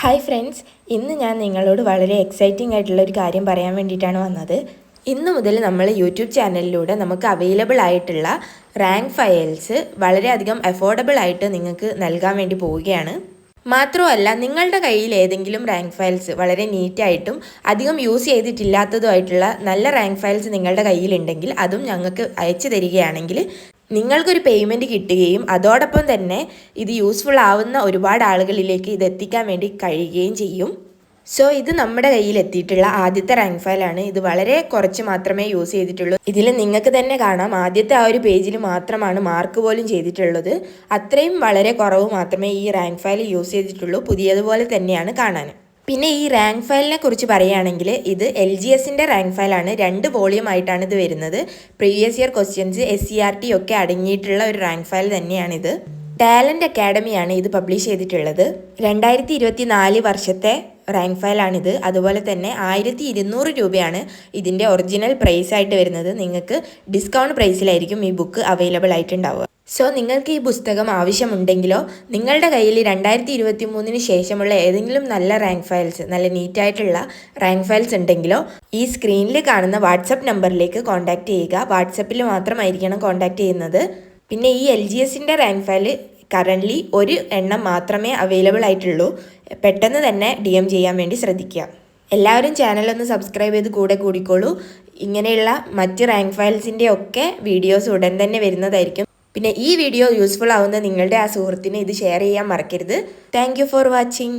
Hi friends ഇന്ന് ഞാൻ നിങ്ങളോട് വളരെ എക്സൈറ്റിംഗ് ആയിട്ടുള്ള ഒരു കാര്യം പറയാൻ വേണ്ടിയിട്ടാണ് വന്നത്. ഇന്ന് മുതൽ നമ്മൾ യൂട്യൂബ് ചാനലിലൂടെ നമുക്ക് അവൈലബിൾ ആയിട്ടുള്ള റാങ്ക് ഫയൽസ് വളരെയധികം അഫോർഡബിൾ ആയിട്ട് നിങ്ങൾക്ക് നൽകാൻ വേണ്ടി പോവുകയാണ്. മാത്രമല്ല നിങ്ങളുടെ കയ്യിൽ ഏതെങ്കിലും റാങ്ക് ഫയൽസ് വളരെ നീറ്റായിട്ടും അധികം യൂസ് ചെയ്തിട്ടില്ലാത്തതുമായിട്ടുള്ള നല്ല റാങ്ക് ഫയൽസ് നിങ്ങളുടെ കയ്യിലുണ്ടെങ്കിൽ അതും ഞങ്ങൾക്ക് അയച്ചു തരികയാണെങ്കിൽ നിങ്ങൾക്കൊരു പേയ്മെന്റ് കിട്ടുകയും അതോടൊപ്പം തന്നെ ഇത് യൂസ്ഫുൾ ആവുന്ന ഒരുപാട് ആളുകളിലേക്ക് ഇത് എത്തിക്കാൻ വേണ്ടി കഴിയുകയും ചെയ്യും. സോ ഇത് നമ്മുടെ കയ്യിൽ എത്തിയിട്ടുള്ള ആദ്യത്തെ റാങ്ക് ഫയലാണ് ഇത് വളരെ കുറച്ച് മാത്രമേ യൂസ് ചെയ്തിട്ടുള്ളൂ. ഇതിൽ നിങ്ങൾക്ക് തന്നെ കാണാം. ആദ്യത്തെ ആ ഒരു പേജിൽ മാത്രമാണ് മാർക്ക് പോലും ചെയ്തിട്ടുള്ളത്. അത്രയും വളരെ കുറവ് മാത്രമേ ഈ റാങ്ക് ഫയൽ യൂസ് ചെയ്തിട്ടുള്ളൂ. പുതിയതുപോലെ തന്നെയാണ് കാണാൻ. പിന്നെ ഈ റാങ്ക് ഫയലിനെ കുറിച്ച് പറയുകയാണെങ്കിൽ ഇത് എൽ ജി എസിന്റെ റാങ്ക് ഫയലാണ് രണ്ട് വോളിയം ആയിട്ടാണ് ഇത് വരുന്നത്. Previous year questions S C R T ഒക്കെ അടങ്ങിയിട്ടുള്ള ഒരു റാങ്ക് ഫയൽ തന്നെയാണിത് ടാലന്റ് അക്കാഡമിയാണ് ഇത് പബ്ലിഷ് ചെയ്തിട്ടുള്ളത്. രണ്ടായിരത്തി ഇരുപത്തി നാല് വർഷത്തെ റാങ്ക് ഫയലാണിത് അതുപോലെ തന്നെ ആയിരത്തി ഇരുന്നൂറ് രൂപയാണ് ഇതിന്റെ ഒറിജിനൽ പ്രൈസ് ആയിട്ട് വരുന്നത്. നിങ്ങൾക്ക് ഡിസ്കൗണ്ട് പ്രൈസിലായിരിക്കും ഈ ബുക്ക് അവൈലബിൾ ആയിട്ടുണ്ടാവുക. സോ നിങ്ങൾക്ക് ഈ പുസ്തകം ആവശ്യമുണ്ടെങ്കിലോ നിങ്ങളുടെ കയ്യിൽ രണ്ടായിരത്തി ഇരുപത്തി മൂന്നിന് ശേഷമുള്ള ഏതെങ്കിലും നല്ല റാങ്ക് ഫയൽസ് നല്ല നീറ്റായിട്ടുള്ള റാങ്ക് ഫയൽസ് ഉണ്ടെങ്കിലോ ഈ സ്ക്രീനിൽ കാണുന്ന വാട്സപ്പ് നമ്പറിലേക്ക് കോൺടാക്റ്റ് ചെയ്യുക. വാട്സപ്പിൽ മാത്രമായിരിക്കണം കോൺടാക്റ്റ് ചെയ്യുന്നത്. പിന്നെ ഈ എൽ ജി എസിന്റെ റാങ്ക് ഫയൽ കറന്റ്ലി ഒരു എണ്ണം മാത്രമേ അവൈലബിൾ ആയിട്ടുള്ളൂ. പെട്ടെന്ന് തന്നെ ഡി എം ചെയ്യാൻ വേണ്ടി ശ്രദ്ധിക്കുക. എല്ലാവരും ചാനലൊന്ന് സബ്സ്ക്രൈബ് ചെയ്ത് കൂടെ കൂടിക്കോളൂ. ഇങ്ങനെയുള്ള മറ്റ് റാങ്ക് ഫയൽസിന്റെ ഒക്കെ വീഡിയോസ് ഉടൻ തന്നെ വരുന്നതായിരിക്കും. പിന്നെ ഈ വീഡിയോ യൂസ്ഫുൾ ആവുന്ന നിങ്ങളുടെ ആ സുഹൃത്തിന് ഇത് ഷെയർ ചെയ്യാൻ മറക്കരുത്. Thank for watching